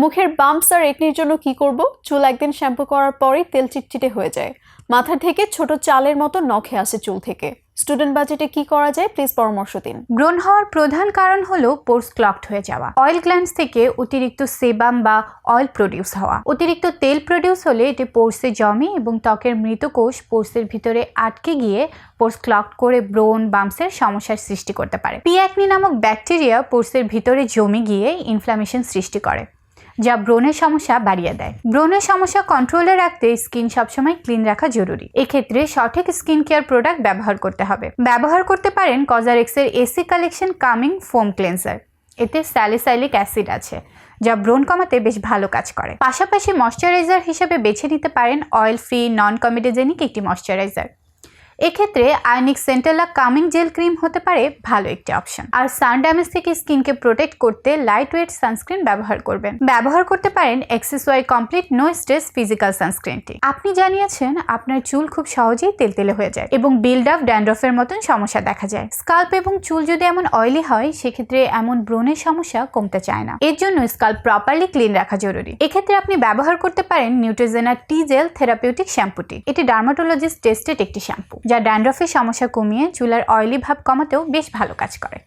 মুখের বাম্পস আর একনির জন্য কি করব? চুল একদিন শ্যাম্পু করার পরেই তেল চিটচিটে হয়ে যায়। মাথার থেকে ছোট চালের মতো নখে আসে চুল থেকে। স্টুডেন্ট বাজেটে কি করা যায়? প্লিজ পরামর্শ দিন। ব্রণ হওয়ার প্রধান কারণ হলো পোর্স ক্লকড হয়ে যাওয়া। অয়েল গ্ল্যান্ডস থেকে অতিরিক্ত সেবাম বা অয়েল প্রডিউস হওয়া। অতিরিক্ত তেল প্রডিউস হলে এটি পোর্সে জমে এবং ত্বকের মৃত কোষ পোর্সের ভিতরে আটকে গিয়ে পোর্স ক্লকড করে ব্রণ বাম্পসের সমস্যার সৃষ্টি করতে পারে। পিয়াকনি নামক ব্যাকটেরিয়া পোর্সের ভিতরে জমে গিয়ে ইনফ্লামেশন সৃষ্টি করে। যা ব্রণের সমস্যা বাড়িয়ে দেয়। ব্রণের সমস্যা কন্ট্রোলে রাখতে স্কিন সবসময় ক্লিন রাখা জরুরি। এক্ষেত্রে সঠিক স্কিন কেয়ার প্রোডাক্ট ব্যবহার করতে হবে। ব্যবহার করতে পারেন কজারেক্সের AC collection calming foam cleanser এতে স্যালিসাইলিক অ্যাসিড আছে, যা ব্রণ কমাতে বেশ ভালো কাজ করে। পাশাপাশি ময়শ্চারাইজার হিসেবে বেছে নিতে পারেন অয়েল ফ্রি নন কমিডোজেনিক একটি ময়শ্চারাইজার এক্ষেত্রে ionic centella calming gel cream হতে পারে ভালো একটি অপশন। আর সান ড্যামেজ থেকে স্কিনকে প্রোটেক্ট করতে লাইট ওয়েট সানস্ক্রিন ব্যবহার করবেন। ব্যবহার করতে পারেন Axis Y complete no stress physical সানস্ক্রিনটি আপনি জানিয়েছেন আপনার চুল খুব সহজেই তেলতেলে হয়ে যায় এবং বিল্ড আপ ড্যান্ড্রফের মতন সমস্যা দেখা যায়। স্কাল্প এবং চুল যদি এমন অয়েলি হয়, সেক্ষেত্রে এমন ব্রণের সমস্যা কমতে চায় না। এর জন্য স্কাল্প প্রপারলি ক্লিন রাখা জরুরি। এক্ষেত্রে আপনি ব্যবহার করতে পারেন নিউট্রিজেনা টি জেল থেরাপিউটিক শ্যাম্পুটি এটি ডার্মাটোলজিস্ট টেস্টেড একটি শ্যাম্পু যা ড্যান্ড্রফের সমস্যা কমিয়ে চুলার অয়েলি ভাব কমাতেও বেশ ভালো কাজ করে।